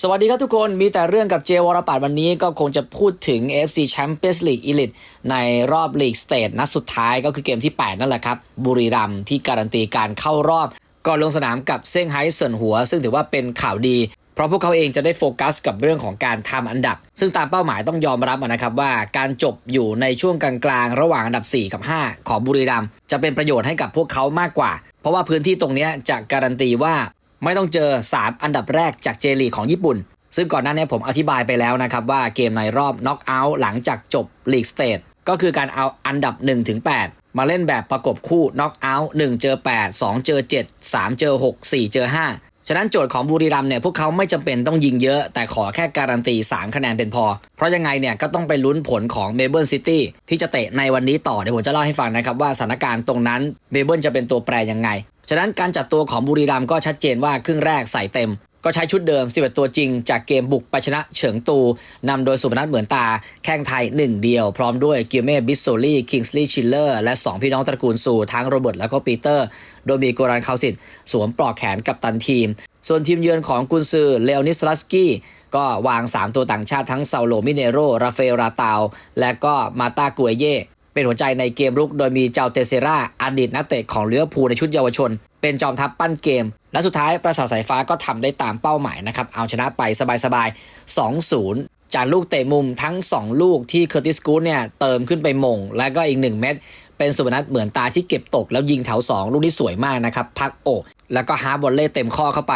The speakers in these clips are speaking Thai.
สวัสดีครับทุกคนมีแต่เรื่องกับเจวรปัตวันนี้ก็คงจะพูดถึง AFC Champions League Elite ในรอบลีกสเตทนัดสุดท้ายก็คือเกมที่ 8 นั่นแหละครับ บุรีรัมที่การันตีการเข้ารอบ ก่อนลงสนามกับเซี่ยงไฮ้เซินหัว ซึ่งถือว่าเป็นข่าวดี เพราะพวกเขาเองจะได้โฟกัสกับเรื่องของการทำอันดับ ซึ่งตามเป้าหมายต้องยอมรับนะครับว่าการจบอยู่ในช่วงกลางๆระหว่างอันดับ 4 กับ 5 ของบุรีรัมจะเป็นประโยชน์ให้กับพวกเขามากกว่า เพราะว่าพื้นที่ตรงนี้จะการันตีว่า ไม่ต้องเจอ 3 อันดับแรกจากเจลีของญี่ปุ่น ซึ่งก่อนหน้านี้ผมอธิบายไปแล้วนะครับว่าเกมในรอบน็อกเอาท์หลังจากจบลีกสเตทก็คือการเอาอันดับ1-8มาเล่นแบบประกบคู่น็อกเอาท์1เจอ 8 2 เจอ 7 3 เจอ 6 4 เจอ 5 ฉะนั้นโจทย์ของบุรีรัมเนี่ยพวกเขาไม่จำเป็นต้องยิงเยอะ แต่ขอแค่การันตี 3 คะแนนเป็นพอ เพราะยังไงเนี่ยก็ต้องไปลุ้นผลของเมเบิลซิตี้ที่จะเตะในวันนี้ต่อเดี๋ยวผมจะเล่าให้ฟังนะครับว่าสถานการณ์ตรงนั้นเมเบิลจะเป็นตัวแปรยังไง ฉะนั้นการจัดตัวของบุรีรัมย์ก็ชัดเจนว่าครึ่งแรกใส่เต็ม ก็ใช้ชุดเดิม 11 ตัวจริง จากเกมบุกไปชนะเฉิงตูนำโดยสุพนัทเหมือนตา แข้งไทย 1 เดียว พร้อมด้วยกิเม่บิสโซลี่คิงส์ลีย์ชิลเลอร์และ 2 พี่น้องตระกูลสู่ทั้งโรเบิร์ตและก็ปีเตอร์ โดยมีโกรันคาวสิตสวมปลอกแขนกับตันทีม ส่วนทีมเยือนของกุนซือเลโอนิสลัสกี้ก็วาง 3 ตัวต่างชาติทั้งเซาโลมิเนโรราเฟลราตาวและก็มาตากัวเย่ เป็นหัวใจในเกมรุกโดยมีเจ้าเตเซราอดีตนักเตะของเลือพูในชุดเยาวชน เป็นจอมทัพปั้นเกม และสุดท้ายประสาทสายฟ้าก็ทำได้ตามเป้าหมายนะครับ เอาชนะไปสบายๆ 2-0จากลูกเตะมุมทั้ง 2 ลูกที่เคอร์ติสกูดเนี่ยเติมขึ้นไปมง และก็อีก 1 เม็ดเป็นสุพนัทเหมือนตาที่เก็บตก แล้วยิงแถว 2 ลูกนี้สวยมากนะครับ พักอกแล้วก็ฮาร์บอลเล่เต็มข้อเข้าไป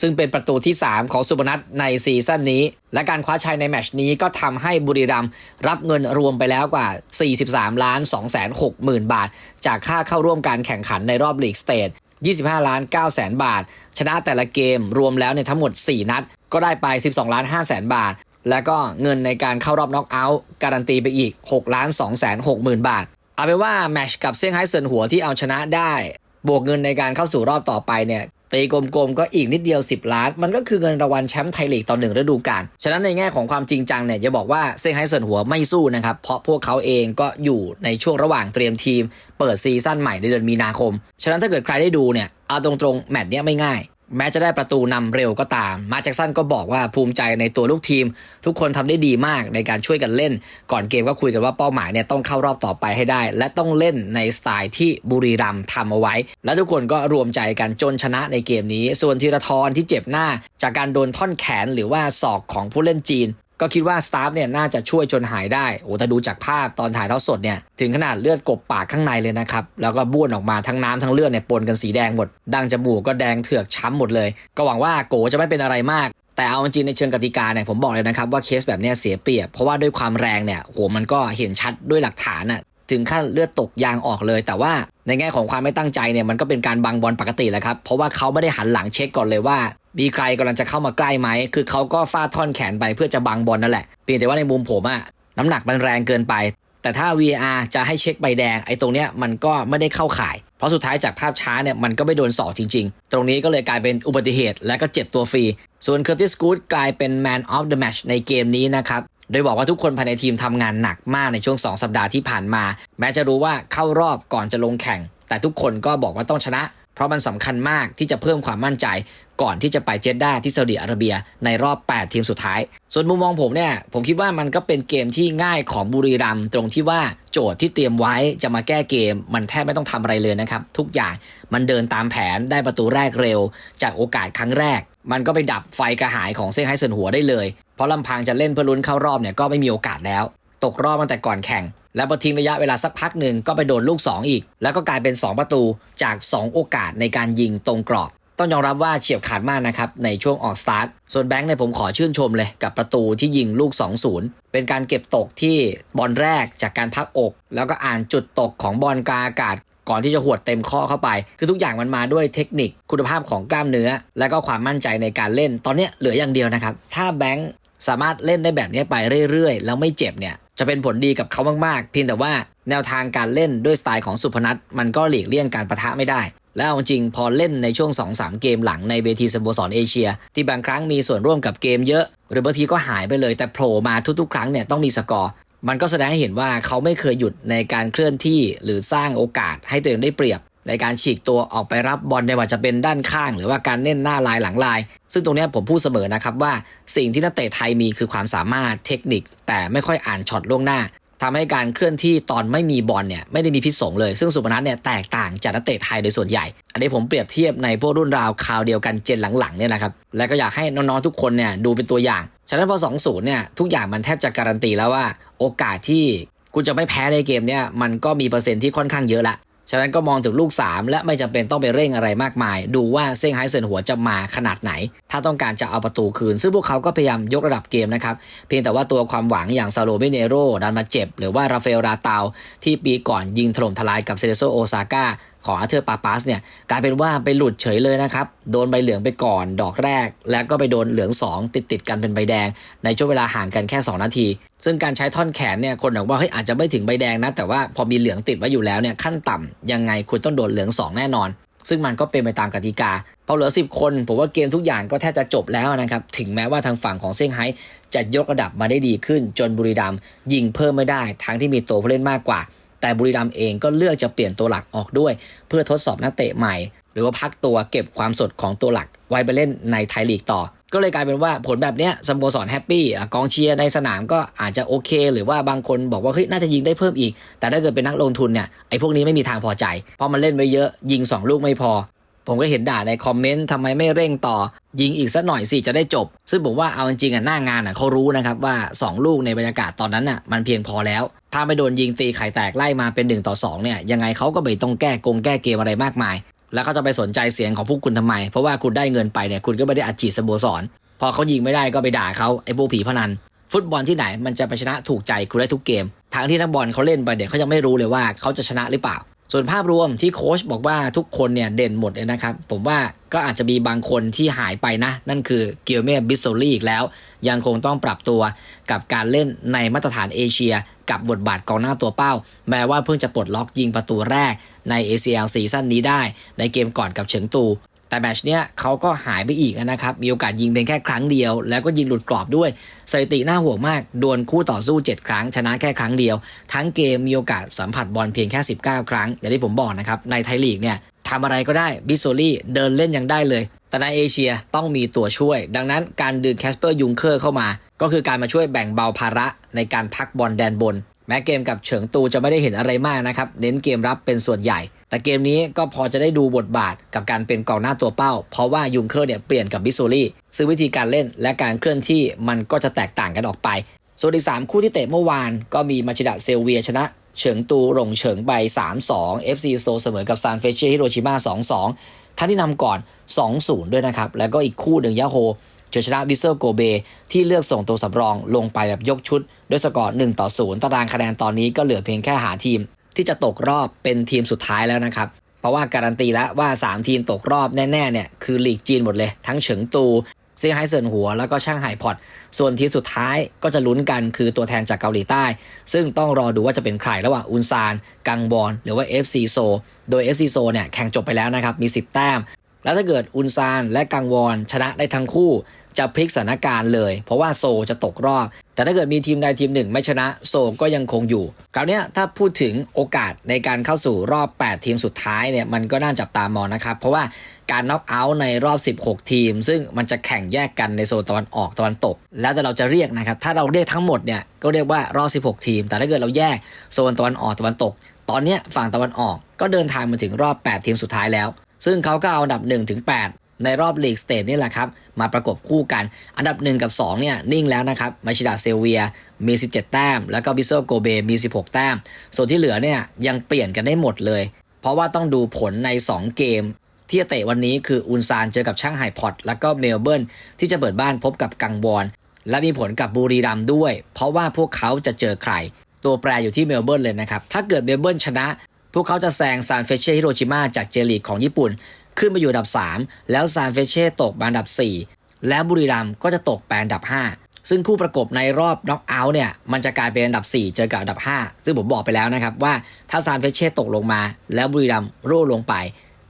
ซึ่งเป็นประตูที่ 3 ของสุพนัทในซีซั่นนี้ และการคว้าชัยในแมชนี้ก็ทำให้บุรีรัมรับเงินรวมไปแล้วกว่า 43 ล้าน2แสน6หมื่นบาท จากค่าเข้าร่วมการแข่งขันในรอบลีกสเตท25 ล้าน9แสนบาท ชนะแต่ละเกมรวมแล้วเนี่ยทั้งหมด 4 นัด ก็ได้ไป 12 ล้าน5แสนบาท แล้วก็เงินในการเข้ารอบน็อกเอาท์การันตีไปอีก6ล้าน2แสน6หมื่นบาท เอาเป็นว่าแมชกับเซี่ยงไฮ้เซินหัวที่เอาชนะได้ บวกเงินในการเข้าสู่รอบต่อไปเนี่ย ตีกลมๆก็อีกนิดเดียว 10 ล้าน มันก็คือเงินรางวัลแชมป์ไทยลีกต่อหนึ่งฤดูกาล ฉะนั้นในแง่ของความจริงจังเนี่ยจะบอกว่าเซี่ยงไฮ้เซินหัวไม่สู้นะครับ เพราะพวกเขาเองก็อยู่ในช่วงระหว่างเตรียมทีม เปิดซีซั่นใหม่ในเดือนมีนาคม ฉะนั้นถ้าเกิดใครได้ดูเนี่ยเอาตรงๆแมตช์เนี้ยไม่ง่าย แม้จะได้ประตูนำเร็วก็ตาม มาแจ็กสันก็บอกว่าภูมิใจในตัวลูกทีม ทุกคนทำได้ดีมากในการช่วยกันเล่น ก่อนเกมก็คุยกันว่าเป้าหมายเนี่ยต้องเข้ารอบต่อไปให้ได้ และต้องเล่นในสไตล์ที่บุรีรัมย์ทำเอาไว้ และทุกคนก็รวมใจกันจนชนะในเกมนี้ ส่วนธีรทรที่เจ็บหน้า จากการโดนท่อนแขนหรือว่าศอกของผู้เล่นจีน ก็คิดว่าสตาฟเนี่ยน่าจะช่วยจนหายได้โอ้แต่ดูจากภาพตอนถ่ายเท้าสดเนี่ยถึงขนาดเลือดกบปากข้างในเลยนะครับ แล้วก็บ้วนออกมาทั้งน้ำทั้งเลือดเนี่ยปนกันสีแดงหมด ดังจมูกก็แดงเถือกช้ำหมดเลย ก็หวังว่าโกจะไม่เป็นอะไรมากแต่เอาจริงในเชิงกติกาเนี่ยผมบอกเลยนะครับว่าเคสแบบเนี้ยเสียเปรียบ เพราะว่าด้วยความแรงเนี่ยโหมันก็เห็นชัดด้วยหลักฐานอะ ถึงขั้นเลือดตกยางออกเลย แต่ว่าในแง่ของความไม่ตั้งใจเนี่ยมันก็เป็นการบังบอลปกติแหละครับ เพราะว่าเขาไม่ได้หันหลังเช็คก่อนเลยว่า มีใครกำลังจะเข้ามาใกล้ไหม คือเขาก็ฟาดท่อนแขนไปเพื่อจะบังบอลนั่นแหละเพียงแต่ว่าในมุมผมอะน้ำหนักมันแรงเกินไป แต่ถ้า VR จะให้เช็คใบแดงไอ้ตรงเนี้ยมันก็ไม่ได้เข้าข่าย เพราะสุดท้ายจากภาพช้าเนี่ยมันก็ไม่โดนสอกจริง ๆ ตรงนี้ก็เลยกลายเป็นอุบัติเหตุและก็เจ็บตัวฟรี ส่วนเคอร์ติสกูดกลายเป็น Man of the Match ในเกมนี้นะครับ โดยบอกว่าทุกคนภายในทีมทำงานหนักมากในช่วง 2 สัปดาห์ที่ผ่านมา แม้จะรู้ว่าเข้ารอบก่อนจะลงแข่ง แต่ทุกคนก็บอกว่าต้องชนะ เพราะมันสำคัญมากที่จะเพิ่มความมั่นใจ ก่อนที่จะไปเจดด้าที่ซาอุดิอาระเบียในรอบ 8 ทีมสุดท้าย ส่วนมุมมองผมเนี่ย ผมคิดว่ามันก็เป็นเกมที่ง่ายของบุรีรัมตรงที่ว่าโจทย์ที่เตรียมไว้จะมาแก้เกม มันแทบไม่ต้องทำอะไรเลยนะครับ ทุกอย่างมันเดินตามแผนได้ประตูแรกเร็ว จากโอกาสครั้งแรก มันก็ไปดับไฟกระหายของเซี่ยงไฮ้เซินหัวได้เลย เพราะลำพังจะเล่นเพื่อลุ้นเข้ารอบเนี่ยก็ไม่มีโอกาสแล้ว ตกรอบตั้งแต่ก่อนแข่ง แล้วพอทิ้งระยะเวลาสักพักหนึ่งก็ไปโดนลูก 2 อีก แล้วก็กลายเป็น 2 ประตูจาก 2 โอกาสในการยิงตรงกรอบ ต้องยอมรับว่าเฉียบขาดมากนะครับ ในช่วงออกสตาร์ท ส่วนแบงค์เนี่ยผมขอชื่นชมเลยกับประตูที่ยิงลูก 2-0 เป็นการเก็บตกที่บอลแรกจากการพักอก แล้วก็อ่านจุดตกของบอลกลางอากาศก่อนที่จะหวดเต็มข้อเข้าไป คือทุกอย่างมันมาด้วยเทคนิคคุณภาพของกล้ามเนื้อ และก็ความมั่นใจในการเล่น ตอนนี้เหลืออย่างเดียวนะครับ ถ้าแบงค์สามารถเล่นได้แบบนี้ไปเรื่อยๆ แล้วไม่เจ็บเนี่ย จะเป็นผลดีกับเขามากๆ เพียงแต่ว่าแนวทางการเล่นด้วยสไตล์ของสุพนัทมันก็หลีกเลี่ยงการประทะไม่ได้ แล้วเอาจริงพอเล่นในช่วง 2-3 เกมหลังในเวทีสโมสรเอเชีย ที่บางครั้งมีส่วนร่วมกับเกมเยอะ หรือบางทีก็หายไปเลยแต่โผล่มาทุกๆ ครั้งเนี่ยต้องมีสกอร์มันก็แสดงให้เห็นว่าเขาไม่เคยหยุดในการเคลื่อนที่หรือสร้างโอกาสให้ตัวเองได้เปรียบ ในการฉีกตัวออกไปรับบอลในว่าจะเป็นด้านข้าง หรือว่าการเล่นหน้าลายหลังลาย ซึ่งตรงนี้ผมพูดเสมอนะครับว่าสิ่งที่นักเตะไทยมีคือความสามารถเทคนิค แต่ไม่ค่อยอ่านช็อตล่วงหน้าทำให้การเคลื่อนที่ตอนไม่มีบอลเนี่ยไม่ได้มีพิษสงเลย ซึ่งสุพนัทเนี่ยแตกต่างจากนักเตะไทยโดยส่วนใหญ่ อันนี้ผมเปรียบเทียบในพวกรุ่นราวคราวเดียวกันเจนหลังๆเนี่ยนะครับ และก็อยากให้น้องๆทุกคนเนี่ยดูเป็นตัวอย่าง ฉะนั้นพอ 2 0 เนี่ยทุกอย่างมันแทบจะการันตีแล้วว่า โอกาสที่คุณจะไม่แพ้ในเกมเนี่ยมันก็มีเปอร์เซ็นต์ที่ค่อนข้างเยอะละ ฉะนั้นก็มองถึงลูก 3 และไม่จำเป็นต้องไปเร่งอะไรมากมาย ดูว่าเซี่ยงไฮ้เซินหัวจะมาขนาดไหน ถ้าต้องการจะเอาประตูคืน ซึ่งพวกเขาก็พยายามยกระดับเกมนะครับ เพียงแต่ว่าตัวความหวังอย่างซาโลเมเนโรดันมาเจ็บ หรือว่าราฟาเอลราเตาที่ปีก่อนยิงถล่มทลายกับเซเลโซโอซาก้า ของอาเธอร์ปาปัสเนี่ยกลายเป็นว่าไปหลุดเฉยเลยนะครับ โดนใบเหลืองไปก่อนดอกแรก แล้วก็ไปโดนเหลือง 2 ติดติดกันเป็นใบแดง ในช่วงเวลาห่างกันแค่ 2 นาที ซึ่งการใช้ท่อนแขนเนี่ยคนบอกว่าเฮ้ยอาจจะไม่ถึงใบแดงนะ แต่ว่าพอมีเหลืองติดไว้อยู่แล้วเนี่ยขั้นต่ำยังไงคุณต้องโดนเหลือง 2 แน่นอน ซึ่งมันก็เป็นไปตามกติกาพอเหลือ 10 คนผมว่าเกมทุกอย่างก็แทบจะจบแล้วนะครับถึงแม้ว่าทางฝั่งของเซี่ยงไฮ้จะยกระดับมาได้ดีขึ้น จนบุรีรัมย์ยิงเพิ่มไม่ได้ ทั้งที่มีตัวผู้เล่นมากกว่า แต่บุรีรัมย์เองก็เลือกจะเปลี่ยนตัวหลักออกด้วย เพื่อทดสอบนักเตะใหม่ หรือว่าพักตัวเก็บความสดของตัวหลัก ไว้ไปเล่นในไทยลีกต่อ ก็เลยกลายเป็นว่าผลแบบเนี้ยสโมสรแฮปปี้กองเชียร์ในสนามก็อาจจะโอเค หรือว่าบางคนบอกว่าเฮ้ยน่าจะยิงได้เพิ่มอีก แต่ถ้าเกิดเป็นนักลงทุนเนี่ยไอ้พวกนี้ไม่มีทางพอใจเพราะมันเล่นไว้เยอะยิง 2 ลูกไม่พอ ผมก็เห็นด่าในคอมเมนต์ทำไมไม่เร่งต่อ ยิงอีกสักหน่อยสิจะได้จบ ซึ่งผมว่าเอาจริงๆอะหน้างานอะเขารู้นะครับว่า 2 ลูกในบรรยากาศตอนนั้นอะมันเพียงพอแล้ว ถ้าไม่โดนยิงตีไข่แตกไล่มาเป็น1ต่อ2เนี่ยยังไงเขาก็ไม่ต้องแก้กงแก้เกมอะไรมากมาย แล้วเขาจะไปสนใจเสียงของพวกคุณทำไม เพราะว่าคุณได้เงินไปเนี่ยคุณก็ไม่ได้อัดฉีดสโมสร พอเขายิงไม่ได้ก็ไปด่าเขาไอ้พวกผีพนันฟุตบอลที่ไหนมันจะไปชนะถูกใจคุณได้ทุกเกม ทั้งที่นักบอลเขาเล่นไปเดี๋ยวเขายังไม่รู้เลยว่าเขาจะชนะหรือเปล่า ส่วนภาพรวมที่โค้ชบอกว่าทุกคนเนี่ยเด่นหมดเลยนะครับ ผมว่าก็อาจจะมีบางคนที่หายไปนะ นั่นคือเกียวเม่บิสโซลี่อีกแล้ว ยังคงต้องปรับตัวกับการเล่นในมาตรฐานเอเชีย กับบทบาทกองหน้าตัวเป้า แม้ว่าเพิ่งจะปลดล็อกยิงประตูแรกใน ACL ซีซั่นนี้ได้ ในเกมก่อนกับเฉิงตู แต่แมชเนี้ยเขาก็หายไปอีกนะครับ มีโอกาสยิงเพียงแค่ครั้งเดียว แล้วก็ยิงหลุดกรอบด้วยสถิติน่าห่วงมากดวลคู่ต่อสู้ 7 ครั้ง ชนะแค่ครั้งเดียว ทั้งเกมมีโอกาสสัมผัสบอลเพียงแค่ 19 ครั้ง อย่างที่ผมบอกนะครับในไทยลีกเนี่ยทำอะไรก็ได้บิสโซลี่เดินเล่นยังได้เลย แต่ในเอเชียต้องมีตัวช่วย ดังนั้นการดึงแคสเปอร์ยุงเคอร์เข้ามา ก็คือการมาช่วยแบ่งเบาภาระในการพักบอลแดนบน แม้เกมกับเฉิงตูจะไม่ได้เห็นอะไรมากนะครับเน้นเกมรับเป็นส่วนใหญ่ แต่เกมนี้ก็พอจะได้ดูบทบาทกับการเป็นกองหน้าตัวเป้า เพราะว่ายุงเคอร์เนี่ยเปลี่ยนกับบิสโซลี่ซึ่งวิธีการเล่นและการเคลื่อนที่มันก็จะแตกต่างกันออกไป ส่วนอีก 3 คู่ที่เตะเมื่อวานก็มีมาชิดะเซลเวียชนะเฉิงตูหลงเฉิงไป 3-2 FC โซเสมอกับซานเฟเช่ฮิโรชิมา 2-2 ท่านที่นำก่อน 2-0 ด้วยนะครับ แล้วก็อีกคู่หนึ่งยาโฮเฉยชนะวิเซอร์โกเบ ที่เลือกส่งตัวสำรองลงไปแบบยกชุด ด้วยสกอร์1ต่อ0ตารางคะแนนตอนนี้ก็เหลือเพียงแค่หาทีม ที่จะตกรอบเป็นทีมสุดท้ายแล้วนะครับ เพราะว่าการันตีแล้วว่า 3 ทีมตกรอบแน่ๆเนี่ยคือลีกจีนหมดเลย ทั้งเฉิงตูเซี่ยงไฮ้เซินหัวแล้วก็ช่างไห่พอตส่วนทีมสุดท้ายก็จะลุ้นกันคือตัวแทนจากเกาหลีใต้ ซึ่งต้องรอดูว่าจะเป็นใครระหว่างอุนซาน กังบอนหรือว่า FC โซ โดย FC โซเนี่ยแข่งจบไปแล้วนะครับมี 10 แต้ม แล้วถ้าเกิดอุนซานและกังวอนชนะได้ทั้งคู่ จะพลิกสถานการณ์เลย เพราะว่าโซจะตกรอบ แต่ถ้าเกิดมีทีมใดทีมหนึ่งไม่ชนะโซก็ยังคงอยู่ คราวนี้ถ้าพูดถึงโอกาสในการเข้าสู่รอบ 8 ทีมสุดท้ายเนี่ยมันก็น่าจับตามองนะครับ เพราะว่าการน็อกเอาท์ในรอบ 16 ทีม ซึ่งมันจะแข่งแยกกันในโซนตะวันออกตะวันตก แล้วแต่เราจะเรียกนะครับ ถ้าเราเรียกทั้งหมดเนี่ยก็เรียกว่ารอบ 16 ทีม แต่ถ้าเกิดเราแยกโซนตะวันออกตะวันตก ตอนนี้ฝั่งตะวันออกก็เดินทางมาถึงรอบ 8 ทีมสุดท้ายแล้ว ซึ่งเขาก็เอาอันดับ1ถึง8 ในรอบลีกสเตทนี่แหละครับ มาประกบคู่กัน อันดับ 1 กับ 2 เนี่ย นิ่งแล้วนะครับ มาชิดาเซลเวียมี 17 แต้ม แล้วก็บิโซโกเบมี 16 แต้ม ส่วนที่เหลือเนี่ยยังเปลี่ยนกันได้หมดเลย เพราะว่าต้องดูผลใน 2 เกม ที่จะเตะวันนี้คืออุนซานเจอกับช่างไห่พอตแล้วก็เมลเบิร์นที่จะเปิดบ้านพบกับกังวอนและมีผลกับบุรีรัมด้วย เพราะว่าพวกเขาจะเจอใคร ตัวแปรอยู่ที่เมลเบิร์นเลยนะครับถ้าเกิดเมลเบิร์นชนะ พวกเขาจะแซงซานเฟเช่ฮิโรชิมาจากเจลีกของญี่ปุ่น ขึ้นมาอยู่อันดับ 3 แล้วซานเฟเช่ตกมาอันดับ 4 แล้วบุรีรัมย์ก็จะตกไปอันดับ 5 ซึ่งคู่ประกบในรอบน็อกเอาท์เนี่ยมันจะกลายเป็นอันดับ 4 เจอกับอันดับ 5 ซึ่งผมบอกไปแล้วนะครับว่าถ้าซานเฟเช่ตกลงมา แล้วบุรีรัมย์โร่ลงไป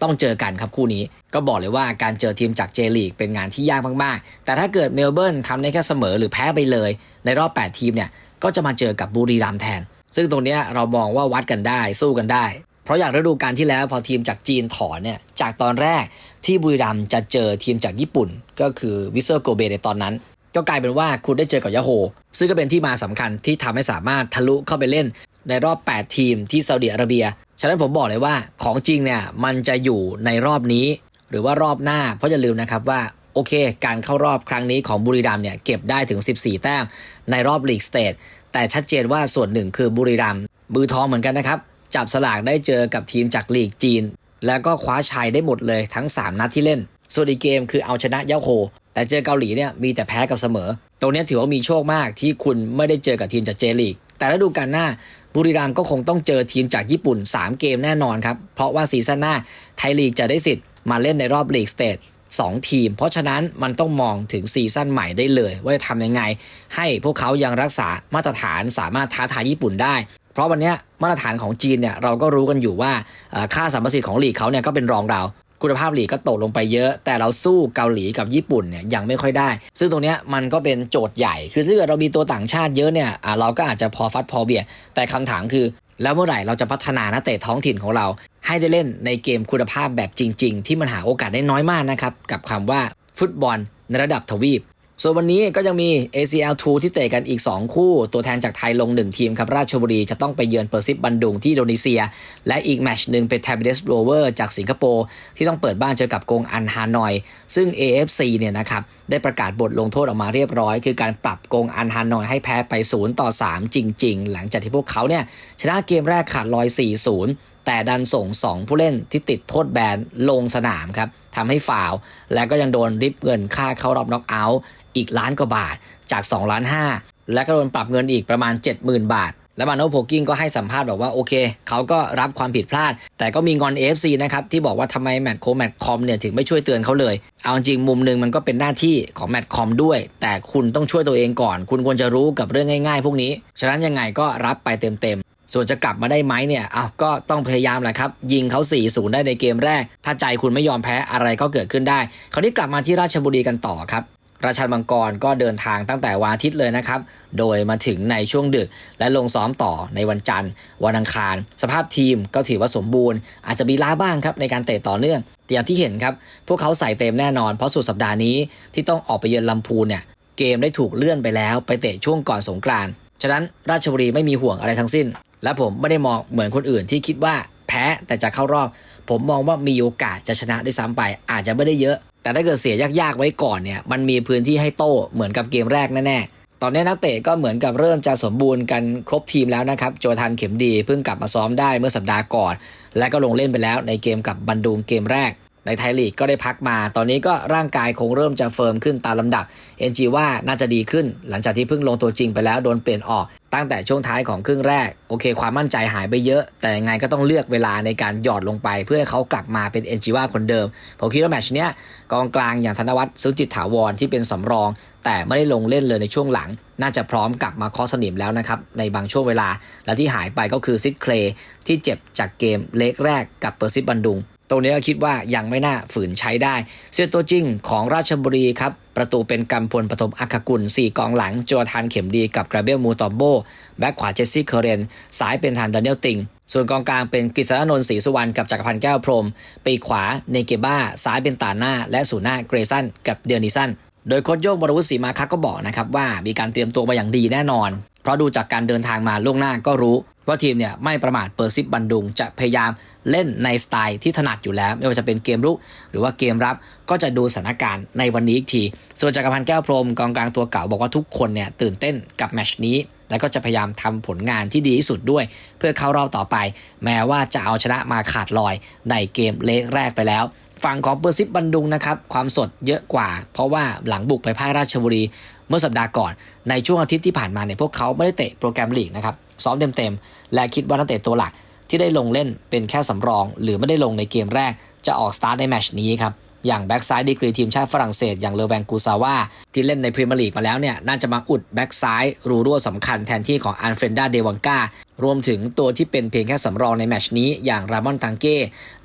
ต้องเจอกันครับคู่นี้ ก็บอกเลยว่าการเจอทีมจากเจลีกเป็นงานที่ยากมากๆ แต่ถ้าเกิดเมลเบิร์นทำได้แค่เสมอหรือแพ้ไปเลย ในรอบ 8 ทีมเนี่ยก็จะมาเจอกับบุรีรัมย์แทน ซึ่งตรงนี้เรามองว่าวัดกันได้สู้กันได้ เพราะอย่างฤดูกาลที่แล้วพอทีมจากจีนถอนเนี่ยจากตอนแรกที่บุรีรัมย์จะเจอทีมจากญี่ปุ่น ก็คือวิเซอร์โกเบในตอนนั้น ก็กลายเป็นว่าคุณได้เจอกับยาโฮซึ่งก็เป็นที่มาสำคัญที่ทำให้สามารถทะลุเข้าไปเล่นในรอบ 8 ทีมที่ซาอุดิอาระเบีย ฉะนั้นผมบอกเลยว่าของจริงเนี่ยมันจะอยู่ในรอบนี้ หรือว่ารอบหน้า เพราะอย่าลืมนะครับว่าโอเค การเข้ารอบครั้งนี้ของบุรีรัมเนี่ยเก็บได้ถึง 14 แต้มในรอบลีกสเตทแต่ชัดเจนว่าส่วนหนึ่งคือบุรีรัมมือทองเหมือนกันนะครับ จับสลากได้เจอกับทีมจากลีกจีน แล้วก็คว้าชัยได้หมดเลยทั้ง 3 นัดที่เล่น ส่วนอีกเกมคือเอาชนะเยาโฮแต่เจอเกาหลีเนี่ยมีแต่แพ้กับเสมอ ตรงนี้ถือว่ามีโชคมากที่คุณไม่ได้เจอกับทีมจากเจลีก แต่ฤดูกาลหน้าบุรีรัมย์ก็คงต้องเจอทีมจากญี่ปุ่น 3 เกมแน่นอนครับ เพราะว่าซีซั่นหน้าไทยลีกจะได้สิทธิ์มาเล่นในรอบลีกสเตท2ทีม เพราะฉะนั้นมันต้องมองถึงซีซั่นใหม่ได้เลย ว่าจะทำยังไง ให้พวกเขายังรักษามาตรฐานสามารถท้าทายญี่ปุ่นได้ ราะวันนี้มาตรฐานของจีนเนี่ยเราก็รู้กันอยู่ว่าค่าสัมประสิทธิ์ของลีกเขาเนี่ยก็เป็นรองเราคุณภาพหลีกก็ตกลงไปเยอะ แต่เราสู้เกาหลีกับญี่ปุ่นเนี่ยยังไม่ค่อยได้ ซึ่งตรงนี้มันก็เป็นโจทย์ใหญ่ คือถ้าเกิดเรามีตัวต่างชาติเยอะเนี่ยเราก็อาจจะพอฟัดพอเบียดแต่คำถามคือ แล้วเมื่อไหร่เราจะพัฒนานักเตะท้องถิ่นของเรา ให้ได้เล่นในเกมคุณภาพแบบจริง ๆ ที่มันหาโอกาสได้น้อยมากนะครับกับคำว่าฟุตบอลในระดับทวีป ส่วนวันนี้ก็ยังมี ACL 2 ที่เตะกันอีก 2 คู่ ตัวแทนจากไทยลง 1 ทีมครับราชบุรีจะต้องไปเยือนเปอร์ซิปบันดุงที่อินโดนีเซีย และอีกแมชหนึ่งเป็นแทบเดสโรเวอร์จากสิงคโปร์ที่ต้องเปิดบ้านเจอกับกงอันฮานอย ซึ่ง AFC เนี่ยนะครับได้ประกาศบทลงโทษออกมาเรียบร้อย คือการปรับกงอันฮานอยให้แพ้ไป 0 ต่อ 3 จริง ๆ หลังจากที่พวกเขาเนี่ยชนะเกมแรกขาดลอย 4-0แต่ดันส่ง 2 ผู้เล่นที่ติดโทษแบนลงสนามครับทำให้ฟาว และก็ยังโดนริบเงินค่าเข้ารอบน็อกเอาท์ อีกล้านกว่าบาทจาก2ล้าน5และก็โดนปรับเงินอีกประมาณ 70,000 บาท และมาโนโพกิ้งก็ให้สัมภาษณ์บอกว่าโอเค เขาก็รับความผิดพลาด แต่ก็มีงอน AFC นะครับ ที่บอกว่าทำไมแมตช์โคแมตช์คอมเนี่ยถึงไม่ช่วยเตือนเขาเลย เอาจริงมุมหนึ่งมันก็เป็นหน้าที่ของแมตช์คอมด้วย แต่คุณต้องช่วยตัวเองก่อน คุณควรจะรู้กับเรื่องง่าย ๆ พวกนี้ ฉะนั้นยังไงก็รับไปเต็มๆส่วนจะกลับมาได้ไหมเนี่ยอ้าวก็ต้องพยายามแหละครับ ยิงเขา 4-0 ได้ในเกมแรก ถ้าใจคุณไม่ยอมแพ้อะไรก็เกิดขึ้นได้คราวนี้กลับมาที่ราชบุรีกันต่อครับ ราชันมังกรก็เดินทางตั้งแต่วันอาทิตย์เลยนะครับ โดยมาถึงในช่วงดึก และลงซ้อมต่อในวันจันทร์ วันอังคาร สภาพทีมก็ถือว่าสมบูรณ์ อาจจะมีล้าบ้างครับในการเตะต่อเนื่องแต่อย่างที่เห็นครับ พวกเขาใส่เต็มแน่นอน เพราะสุดสัปดาห์นี้ที่ต้องออกไปเยือนลำพูนเนี่ยเกมได้ถูกเลื่อนไปแล้ว ไปเตะช่วงก่อนสงกรานต์ฉะนั้นราชบุรีไม่มีห่วงอะไรทั้งสิ้น และผมไม่ได้มองเหมือนคนอื่นที่คิดว่าแพ้แต่จะเข้ารอบ ผมมองว่ามีโอกาสจะชนะด้วยซ้ำไป อาจจะไม่ได้เยอะ แต่ถ้าเกิดเสียยากๆไว้ก่อนเนี่ยมันมีพื้นที่ให้โต้เหมือนกับเกมแรกแน่ๆ ตอนนี้นักเตะก็เหมือนกับเริ่มจะสมบูรณ์กันครบทีมแล้วนะครับ โจทันเข็มดีเพิ่งกลับมาซ้อมได้เมื่อสัปดาห์ก่อน และก็ลงเล่นไปแล้วในเกมกับบันดูงเกมแรก ในไทยลีกก็ได้พักมา ตอนนี้ก็ร่างกายคงเริ่มจะเฟิร์มขึ้นตามลำดับเอ็นจีว่าน่าจะดีขึ้น หลังจากที่เพิ่งลงตัวจริงไปแล้วโดนเปลี่ยนออก ตั้งแต่ช่วงท้ายของครึ่งแรก โอเค ความมั่นใจหายไปเยอะ แต่ยังไงก็ต้องเลือกเวลาในการหยอดลงไป เพื่อให้เขากลับมาเป็นเอ็นจีว่าคนเดิม ผมคิดว่าแมตช์เนี้ยกองกลางอย่างธนวัฒน์สุจิตถาวรที่เป็นสำรอง แต่ไม่ได้ลงเล่นเลยในช่วงหลัง น่าจะพร้อมกลับมาคอสนิมแล้วนะครับในบางช่วงเวลา และที่หายไปก็คือซิดเคลที่เจ็บจากเกมเล็กแรกกับเปอร์ซิบันดุง ตรงนี้ก็คิดว่ายังไม่น่าฝืนใช้ได้เสื้อตัวจริงของราชบุรีครับ ประตูเป็นกำพลปฐมอักกุล 4 กองหลังโจทานเข็มดีกับกราเบลมูตอมโบ แบ็คขวาเจสซี่เคเรน สายเป็นทานดานิเอลติง ส่วนกองกลางเป็นกฤษณนนท์ศรีสุวรรณกับจักรพันธ์แก้วพรมปีขวาเนเกบ้า ซ้ายเป็นตาหน้า และสูนย์หน้าเกรซันกับเดลนิสัน โดยโค้ชโยกบรวุฒิศรีมาคักก็บอกนะครับว่ามีการเตรียมตัวมาอย่างดีแน่นอน เพราะดูจากการเดินทางมาล่วงหน้าก็รู้ ว่าทีมเนี่ยไม่ประมาทเปอร์ซิปบันดุง จะพยายามเล่นในสไตล์ที่ถนัดอยู่แล้ว ไม่ว่าจะเป็นเกมรุก หรือว่าเกมรับก็จะดูสถานการณ์ในวันนี้อีกที ส่วนจักรพันธ์แก้วพรมกองกลางตัวเก่าบอกว่าทุกคนเนี่ยตื่นเต้นกับแมชนี้และก็จะพยายามทำผลงานที่ดีที่สุดด้วย เพื่อเข้ารอบต่อไป แม้ว่าจะเอาชนะมาขาดลอยในเกมเล็กแรกไปแล้ว ฝั่งของเปอร์ซิปบันดุงนะครับความสดเยอะกว่า เพราะว่าหลังบุกไปพ่ายราชบุรีเมื่อสัปดาห์ก่อน ในช่วงอาทิตย์ที่ผ่านมาเนี่ยพวกเขาไม่ได้เตะโปรแกรมลีกนะครับซ้อมเต็มๆ และคิดว่านักเตะตัวหลักที่ได้ลงเล่นเป็นแค่สำรอง หรือไม่ได้ลงในเกมแรก จะออกสตาร์ทในแมชนี้ครับอย่างแบ็กซ้ายดีกรีทีมชาติฝรั่งเศส อย่างเลอแวงกูซาว่าที่เล่นในพรีเมียร์ลีกมาแล้วเนี่ยน่าจะมาอุดแบ็กซ้ายรูรั่วสำคัญแทนที่ของอันเฟรนดาเดวังการวมถึงตัวที่เป็นเพียงแค่สำรองในแมชนี้อย่างรามอนตังเก้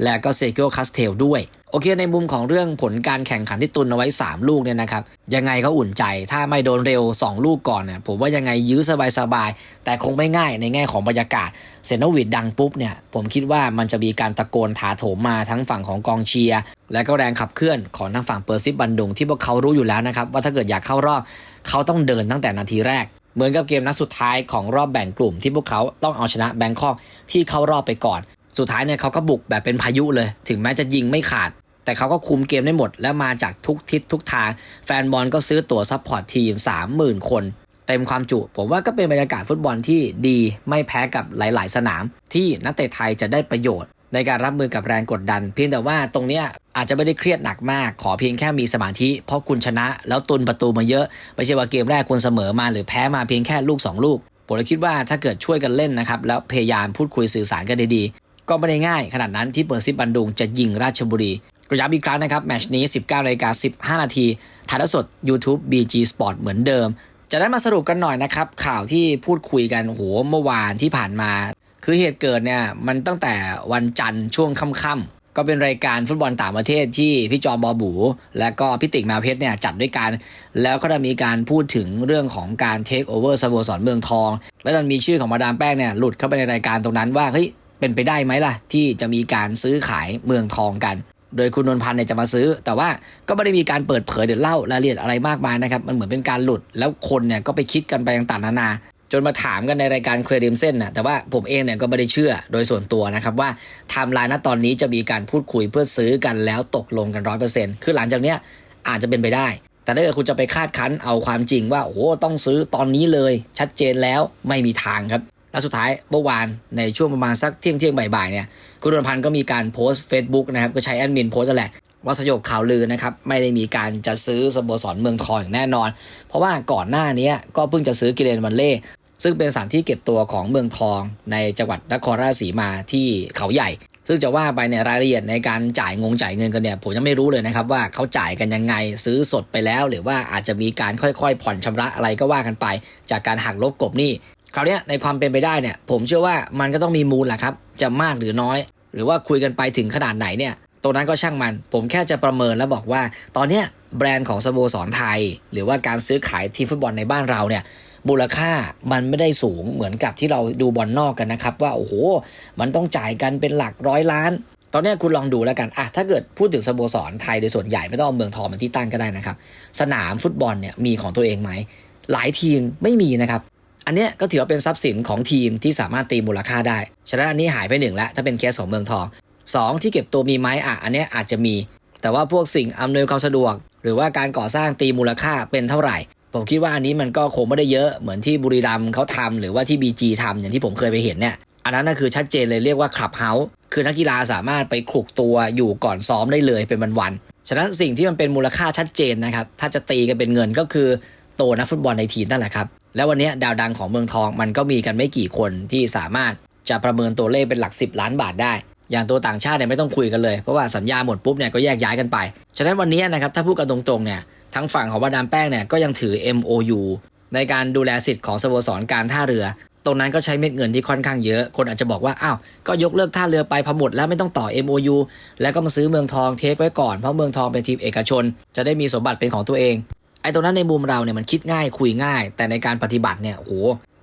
และก็เซโกคัสเทลด้วย โอเคในมุมของเรื่องผลการแข่งขันที่ตุนเอาไว้ 3 ลูกเนี่ยนะครับยังไงก็อุ่นใจถ้าไม่โดนเร็ว 2 ลูกก่อนเนี่ยผมว่ายังไงยื้อสบายๆแต่คงไม่ง่ายในแง่ของบรรยากาศเซนโนวิดดังปุ๊บเนี่ยผมคิดว่ามันจะมีการตะโกนถาโถมมาทั้งฝั่งของกองเชียร์และก็แรงขับเคลื่อนของทางฝั่งเปอร์ซิบบันดุงที่พวกเขารู้อยู่แล้วนะครับว่าถ้าเกิดอยากเข้ารอบเขาต้องเดินตั้งแต่นาทีแรกเหมือนกับเกมนัดสุดท้ายของรอบแบ่งกลุ่มที่พวกเขาต้องเอาชนะแบงคอกที่เข้ารอบไปก่อน สุดท้ายเนี่ยเขาก็บุกแบบเป็นพายุเลย ถึงแม้จะยิงไม่ขาด แต่เขาก็คุมเกมได้หมด และมาจากทุกทิศทุกทาง แฟนบอลก็ซื้อตั๋วซัพพอร์ตทีม 30,000 คน เต็มความจุ ผมว่าก็เป็นบรรยากาศฟุตบอลที่ดีไม่แพ้กับหลาย ๆ สนาม ที่นักเตะไทยจะได้ประโยชน์ ในการรับมือกับแรงกดดัน เพียงแต่ว่าตรงเนี้ยอาจจะไม่ได้เครียดหนักมาก ขอเพียงแค่มีสมาธิ เพราะคุณชนะ แล้วตุนประตูมาเยอะไม่ใช่ว่าเกมแรกคุณเสมอมา หรือแพ้มาเพียงแค่ลูก 2 ลูกผมเลยคิดว่าถ้าเกิดช่วยกันเล่นนะครับแล้วพยายามพูดคุยสื่อสารกันดีๆก็ไม่ได้ง่ายขนาดนั้นที่เปิดซิบบันดุงจะยิงราชบุรี ก็ย้ำอีกครั้งนะครับ แมชนี้ 19นาฬิกา15 นาทีถ่ายทอดสด YouTube BG Sport เหมือนเดิม จะได้มาสรุปกันหน่อยนะครับ ข่าวที่พูดคุยกันโหเมื่อวานที่ผ่านมา คือเหตุเกิดเนี่ยมันตั้งแต่วันจันทร์ช่วงค่ำๆก็เป็นรายการฟุตบอลต่างประเทศที่พี่จอมบอบู และก็พี่ติ๋งมาเพชรเนี่ยจัดด้วยกัน แล้วก็ได้มีการพูดถึงเรื่องของการเทคโอเวอร์สโมสรเมืองทอง และดันมีชื่อของมาดามแป้งเนี่ยหลุดเข้าไปในรายการตรงนั้นว่าเฮ้ยเป็นไปได้ไหมล่ะ ที่จะมีการซื้อขายเมืองทองกัน โดยคุณนนพันธ์เนี่ยจะมาซื้อ แต่ว่าก็ไม่ได้มีการเปิดเผยหรือเล่ารายละเอียดอะไรมากมายนะครับ มันเหมือนเป็นการหลุด แล้วคนเนี่ยก็ไปคิดกันไปต่างๆนานาจนมาถามกันในรายการเครดิมเส้นนะแต่ว่าผมเองเนี่ยก็ไม่ได้เชื่อโดยส่วนตัวนะครับ ว่าไทม์ไลน์ณตอนนี้จะมีการพูดคุยเพื่อซื้อกันแล้วตกลงกันร้อยเปอร์เซ็นต์คือหลังจากเนี้ยอาจจะเป็นไปได้ แต่ถ้าเกิดคุณจะไปคาดคั้นเอาความจริงว่าโอ้ต้องซื้อตอนนี้เลย ชัดเจนแล้วไม่มีทางครับ แล้วสุดท้ายเมื่อวานในช่วงประมาณสักเที่ยงเที่ยงบ่ายๆเนี่ยคุณดนพันธ์ก็มีการโพสต์ Facebook นะครับก็ใช้แอดมินโพสต์แหละว่าสยบข่าวลือนะครับไม่ได้มีการจะซื้อสโมสรเมืองทองอย่างแน่นอน เพราะว่าก่อนหน้านี้ก็เพิ่งจะซื้อกิเลนวันเล่ซึ่งเป็นสถานที่เก็บตัวของเมืองทองในจังหวัดนครราชสีมาที่เขาใหญ่ ซึ่งจะว่าไปในรายละเอียดในการจ่ายงงจ่ายเงินกันเนี่ยผมยังไม่รู้เลยนะครับว่าเขาจ่ายกันยังไงซื้อสดไปแล้ว หรือว่าอาจจะมีการค่อยๆ ผ่อนชำระอะไรก็ว่ากันไป จากการหักลบกบหนี้ คราวนี้ในความเป็นไปได้เนี่ยผมเชื่อว่ามันก็ต้องมีมูลแหละครับจะมากหรือน้อย หรือว่าคุยกันไปถึงขนาดไหนเนี่ยตรงนั้นก็ช่างมัน ผมแค่จะประเมินแล้วบอกว่า ตอนเนี้ยแบรนด์ของสโมสรไทย หรือว่าการซื้อขายทีมฟุตบอลในบ้านเราเนี่ยมูลค่ามันไม่ได้สูงเหมือนกับที่เราดูบอลนอกกันนะครับว่าโอ้โห มันต้องจ่ายกันเป็นหลักร้อยล้าน ตอนนี้คุณลองดูแล้วกันอะถ้าเกิดพูดถึงสโมสรไทยโดยส่วนใหญ่ไม่ต้องเอาเมืองทองมาที่ตั้งก็ได้นะครับ สนามฟุตบอลเนี่ยมีของตัวเองไหมหลายทีมไม่มีนะครับ อันเนี้ยก็ถือว่าเป็นทรัพย์สินของทีมที่สามารถตีมูลค่าได้ ฉะนั้นอันนี้หายไปหนึ่งแล้วถ้าเป็นเคสของเมืองทองสองที่เก็บตัวมีไหมอะอันเนี้ยอาจจะมี แต่ว่าพวกสิ่งอำนวยความสะดวก หรือว่าการก่อสร้างตีมูลค่าเป็นเท่าไหร่ ผมคิดว่าอันนี้มันก็คงไม่ได้เยอะเหมือนที่บุรีรัมย์เขาทำหรือว่าที่ BG ทำอย่างที่ผมเคยไปเห็นเนี่ยอันนั้นก็คือชัดเจนเลยเรียกว่าคลับเฮาส์คือนักกีฬาสามารถไปคลุกตัวอยู่ก่อนซ้อมได้เลยเป็นวันๆฉะนั้นสิ่งที่มันเป็นมูลค่าชัดเจนนะครับถ้าจะตีกันเป็นเงินก็คือตัวนักฟุตบอลในทีมนั่นแหละครับ แล้ววันนี้ดาวดังของเมืองทองมันก็มีกันไม่กี่คนที่สามารถจะประเมินตัวเลขเป็นหลัก 10 ล้านบาทได้ อย่างตัวต่างชาติเนี่ยไม่ต้องคุยกันเลย เพราะว่าสัญญาหมดปุ๊บเนี่ยก็แยกย้ายกันไป ฉะนั้นวันนี้นะครับถ้าพูดกันตรงๆเนี่ยทั้งฝั่งของบาดามแป้งเนี่ยก็ยังถือ MOU ในการดูแลสิทธิ์ของสโมสรการท่าเรือ ตรงนั้นก็ใช้เม็ดเงินที่ค่อนข้างเยอะ คนอาจจะบอกว่า อ้าว ก็ยกเลิกท่าเรือไปพอหมดแล้วไม่ต้องต่อ MOU แล้วก็มาซื้อเมืองทองเทคไว้ก่อน เพราะเมืองทองเป็นทีมเอกชน จะได้มีสมบัติเป็นของตัวเอง ไอ้ตรงนั้นในมุมเราเนี่ยมันคิดง่ายคุยง่าย แต่ในการปฏิบัติเนี่ยโอ้โห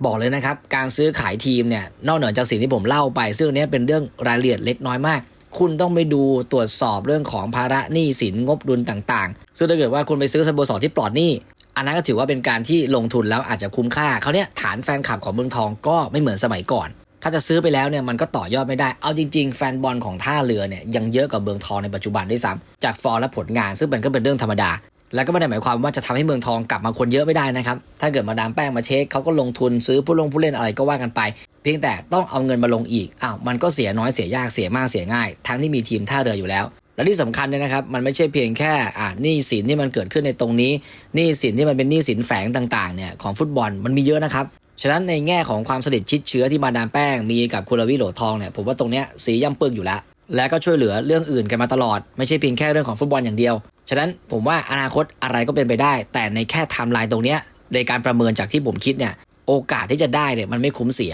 บอกเลยนะครับ การซื้อขายทีมเนี่ยนอกเหนือจากสิ่งที่ผมเล่าไป ซึ่งอันเนี้ยเป็นเรื่องรายละเอียดเล็กน้อยมาก คุณต้องไปดูตรวจสอบเรื่องของภาระหนี้สินงบดุลต่างๆ ซึ่งถ้าเกิดว่าคุณไปซื้อสโมสรที่ปลอดหนี้อันนั้นก็ถือว่าเป็นการที่ลงทุนแล้วอาจจะคุ้มค่าเขาเนี่ยฐานแฟนคลับของเมืองทองก็ไม่เหมือนสมัยก่อน ถ้าจะซื้อไปแล้วเนี่ยมันก็ต่อยอดไม่ได้ เอาจริง ๆ แฟนบอลของท่าเรือเนี่ยยังเยอะกว่าเมืองทองในปัจจุบันด้วยซ้ำจากฟอร์และผลงานซึ่งมันก็เป็นเรื่องธรรมดา แล้วก็ไม่ได้หมายความว่าจะทำให้เมืองทองกลับมาคนเยอะไม่ได้นะครับ ถ้าเกิดมาดามแป้งมาเช็คเขาก็ลงทุนซื้อผู้ลงผู้เล่นอะไรก็ว่ากันไป เพียงแต่ต้องเอาเงินมาลงอีก อ้าว มันก็เสียน้อยเสียยากเสียมากเสียง่าย ทั้งที่มีทีมท่าเรืออยู่แล้ว และที่สำคัญเนี่ยนะครับ มันไม่ใช่เพียงแค่อ่าหนี้สินที่มันเกิดขึ้นในตรงนี้ หนี้สินที่มันเป็นหนี้สินแฝงต่างๆ เนี่ยของฟุตบอลมันมีเยอะนะครับ ฉะนั้นในแง่ของความสนิทชิดเชื้อที่มาดามแป้งมีกับคุณลวิโหลทองเนี่ย ผมว่าตรงเนี้ยสีย่ำปึกอยู่แล้วและก็ช่วยเหลือเรื่องอื่นกันมาตลอด ไม่ใช่เพียงแค่เรื่องของฟุตบอลอย่างเดียวฉะนั้นผมว่าอนาคตอะไรก็เป็นไปได้ แต่ในแค่ไทม์ไลน์ตรงเนี้ยในการประเมินจากที่ผมคิดเนี่ยโอกาสที่จะได้เนี่ยมันไม่คุ้มเสีย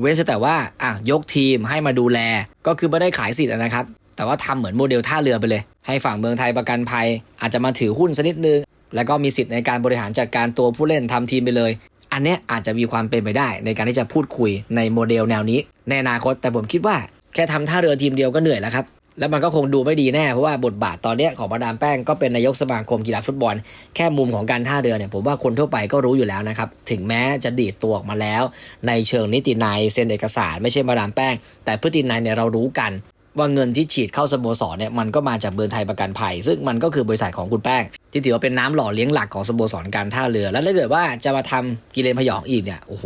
เว้นแต่ว่าอะยกทีมให้มาดูแล ก็คือไม่ได้ขายสิทธิ์นะครับ แต่ว่าทำเหมือนโมเดลท่าเรือไปเลย ให้ฝั่งเมืองไทยประกันภัย อาจจะมาถือหุ้นสักนิดนึง แล้วก็มีสิทธิ์ในการบริหารจัดการตัวผู้เล่นทำทีมไปเลย อันเนี้ยอาจจะมีความเป็นไปได้ ในการที่จะพูดคุยในโมเดลแนวนี้ ในอนาคตแต่ผมคิดว่าแค่ทำท่าเรือทีมเดียวก็เหนื่อยแล้วครับ แล้วมันก็คงดูไม่ดีแน่ เพราะว่าบทบาทตอนเนี้ยของมาดามแป้งก็เป็นนายกสมาคมกีฬาฟุตบอล แค่มุมของการท่าเรือเนี่ยผมว่าคนทั่วไปก็รู้อยู่แล้วนะครับ ถึงแม้จะดีดตัวออกมาแล้ว ในเชิงนิตินายเซ็นเอกสารไม่ใช่มาดามแป้ง แต่พฤตินายเนี่ยเรารู้กัน ว่าเงินที่ฉีดเข้าสโมสรเนี่ยมันก็มาจากเบอร์ไทยประกันภัย ซึ่งมันก็คือบริษัทของคุณแป้ง ที่ถือว่าเป็นน้ำหล่อเลี้ยงหลักของสโมสรการท่าเรือ แล้วถ้าเกิดว่าจะมาทำกีเลนพยองอีกเนี่ยโอ้โห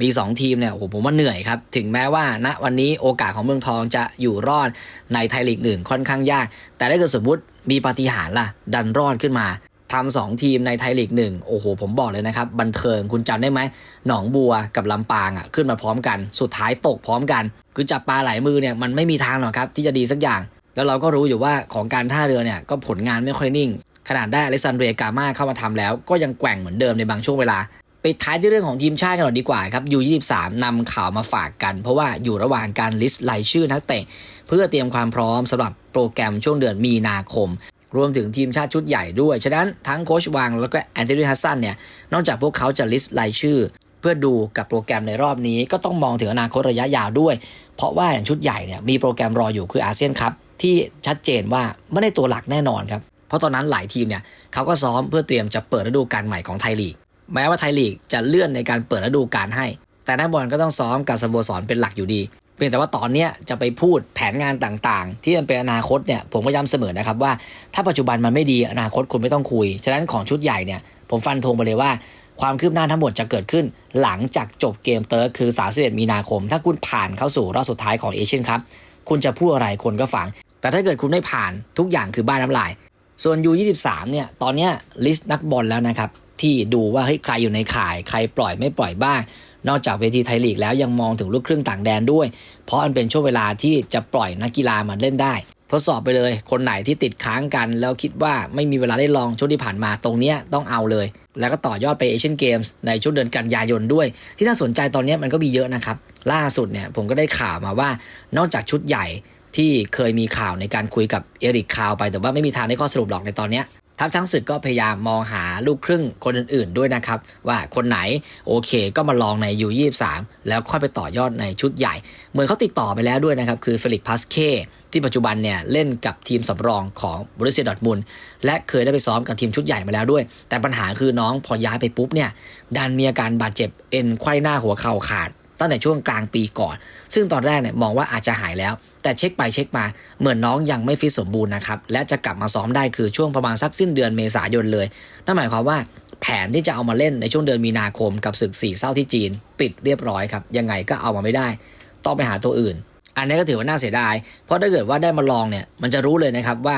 มี 2 ทีมเนี่ยโอ้โหผมว่าเหนื่อยครับ ถึงแม้ว่าณวันนี้โอกาสของเมืองทองจะอยู่รอดในไทยลีกหนึ่งค่อนข้างยาก แต่ถ้าเกิดสมมติมีปาฏิหาริย์ล่ะ ดันรอดขึ้นมาทำสองทีมในไทยลีกหนึ่งโอ้โห ผมบอกเลยนะครับ บันเทิงคุณจำได้ไหม หนองบัวกับลำปางอะขึ้นมาพร้อมกัน สุดท้ายตกพร้อมกัน คือจับปลาหลายมือเนี่ยมันไม่มีทางหรอกครับที่จะดีสักอย่าง แล้วเราก็รู้อยู่ว่าของการท่าเรือเนี่ยก็ผลงานไม่ค่อยนิ่ง ขนาดได้อเลซานเดรียกามาเข้ามาทำแล้ว ก็ยังแกว่งเหมือนเดิมในบางช่วงเวลาปิดท้ายที่เรื่องของทีมชาติกันหน่อยดีกว่าครับ U23 นำข่าวมาฝากกัน เพราะว่าอยู่ระหว่างการลิสต์รายชื่อนักเตะเพื่อเตรียมความพร้อมสำหรับโปรแกรมช่วงเดือนมีนาคม รวมถึงทีมชาติชุดใหญ่ด้วย ฉะนั้นทั้งโคชวังแล้วก็แอนเทนีฮัสซันเนี่ยนอกจากพวกเขาจะลิสต์รายชื่อ เพื่อดูกับโปรแกรมในรอบนี้ ก็ต้องมองถึงอนาคตระยะยาวด้วย เพราะว่าอย่างชุดใหญ่เนี่ยมีโปรแกรมรออยู่คืออาเซียนครับที่ชัดเจนว่าไม่ได้ตัวหลักแน่นอนครับ เพราะตอนนั้นหลายทีมเนี่ยเขาก็ซ้อมเพื่อเตรียมจะเปิดฤดูกาลใหม่ของไทยลีก แม้ว่าไทยลีกจะเลื่อนในการเปิดฤดูกาลให้ แต่นักบอลก็ต้องซ้อมกับสโมสรเป็นหลักอยู่ดีเพียงแต่ว่าตอนนี้จะไปพูดแผนงานต่างๆ ที่มันเป็นอนาคตเนี่ยผมก็ย้ำเสมอนะครับว่าถ้าปัจจุบันมันไม่ดีอนาคตคุณไม่ต้องคุย ฉะนั้นของชุดใหญ่เนี่ยผมฟันธงไปเลยว่าความคืบหน้าทั้งหมดจะเกิดขึ้นหลังจากจบเกมเติร์กคือ 31 มีนาคม ถ้าคุณผ่านเข้าสู่รอบสุดท้ายของเอเชียนครับ คุณจะพูดอะไรคนก็ฟัง แต่ถ้าเกิดคุณไม่ผ่านทุกอย่างคือบ้านน้ำลาย ส่วน U23 เนี่ยตอนนี้ลิสต์นักบอลแล้วนะครับ ที่ดูว่าเฮ้ยใครอยู่ในข่าย ใครปล่อยไม่ปล่อยบ้าง นอกจากเวทีไทยลีกแล้วยังมองถึงลูกครึ่งต่างแดนด้วย เพราะมันเป็นช่วงเวลาที่จะปล่อยนักกีฬามาเล่นได้ ทดสอบไปเลย คนไหนที่ติดค้างกัน แล้วคิดว่าไม่มีเวลาได้ลองช่วงที่ผ่านมาตรงเนี้ยต้องเอาเลย แล้วก็ต่อยอดไปเอเชียนเกมส์ในช่วงเดือนกันยายนด้วย ที่น่าสนใจตอนนี้มันก็มีเยอะนะครับล่าสุดเนี่ยผมก็ได้ข่าวมาว่านอกจากชุดใหญ่ ที่เคยมีข่าวในการคุยกับเอริกคาวไป แต่ว่าไม่มีทางได้ข้อสรุปหรอกในตอนนี้ทัพช้างศึกก็พยายามมองหาลูกครึ่งคนอื่นๆด้วยนะครับ ว่าคนไหนโอเคก็มาลองใน U23 แล้วค่อยไปต่อยอดในชุดใหญ่ เหมือนเขาติดต่อไปแล้วด้วยนะครับ คือเฟลิกพาสเคที่ปัจจุบันเนี่ยเล่นกับทีมสำรองของบริเซียดอทมุนและเคยได้ไปซ้อมกับทีมชุดใหญ่มาแล้วด้วย แต่ปัญหาคือน้องพอย้ายไปปุ๊บเนี่ยดันมีอาการบาดเจ็บเอ็นไขว้หน้าหัวเข่าขาด ตั้งแต่ช่วงกลางปีก่อน ซึ่งตอนแรกเนี่ยมองว่าอาจจะหายแล้ว แต่เช็คไปเช็คมาเหมือนน้องยังไม่ฟิตสมบูรณ์นะครับและจะกลับมาซ้อมได้คือช่วงประมาณสักสิ้นเดือนเมษายนเลยนั่นหมายความว่าแผนที่จะเอามาเล่นในช่วงเดือนมีนาคมกับศึกสี่เศร้าที่จีน ปิดเรียบร้อยครับยังไงก็เอามาไม่ได้ ต้องไปหาตัวอื่น อันนี้ก็ถือว่าน่าเสียดาย เพราะถ้าเกิดว่าได้มาลองเนี่ยมันจะรู้เลยนะครับว่า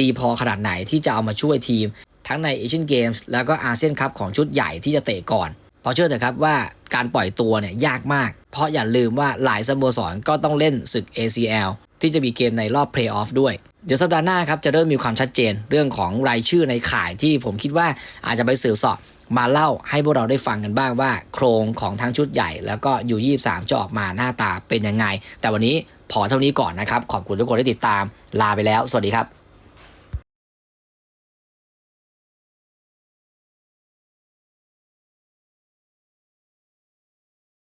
ดีพอขนาดไหนที่จะเอามาช่วยทีม ทั้งในเอเชียนเกมส์แล้วก็อาเซียนคัพของชุดใหญ่ที่จะเตะก่อนเพราะเชื่อเถอะครับว่า การปล่อยตัวเนี่ยยากมาก เพราะอย่าลืมว่าหลายสโมสรก็ต้องเล่นศึก ACL ที่จะมีเกมในรอบเพลย์ออฟด้วยเดี๋ยวสัปดาห์หน้าครับจะเริ่มมีความชัดเจนเรื่องของรายชื่อในข่ายที่ผมคิดว่าอาจจะไปสืบสอบมาเล่าให้พวกเราได้ฟังกันบ้างว่า โครงของทั้งชุดใหญ่ แล้วก็ยู23 จะออกมาหน้าตาเป็นยังไง แต่วันนี้พอเท่านี้ก่อนนะครับ ขอบคุณทุกคนที่ติดตามลาไปแล้ว สวัสดีครับ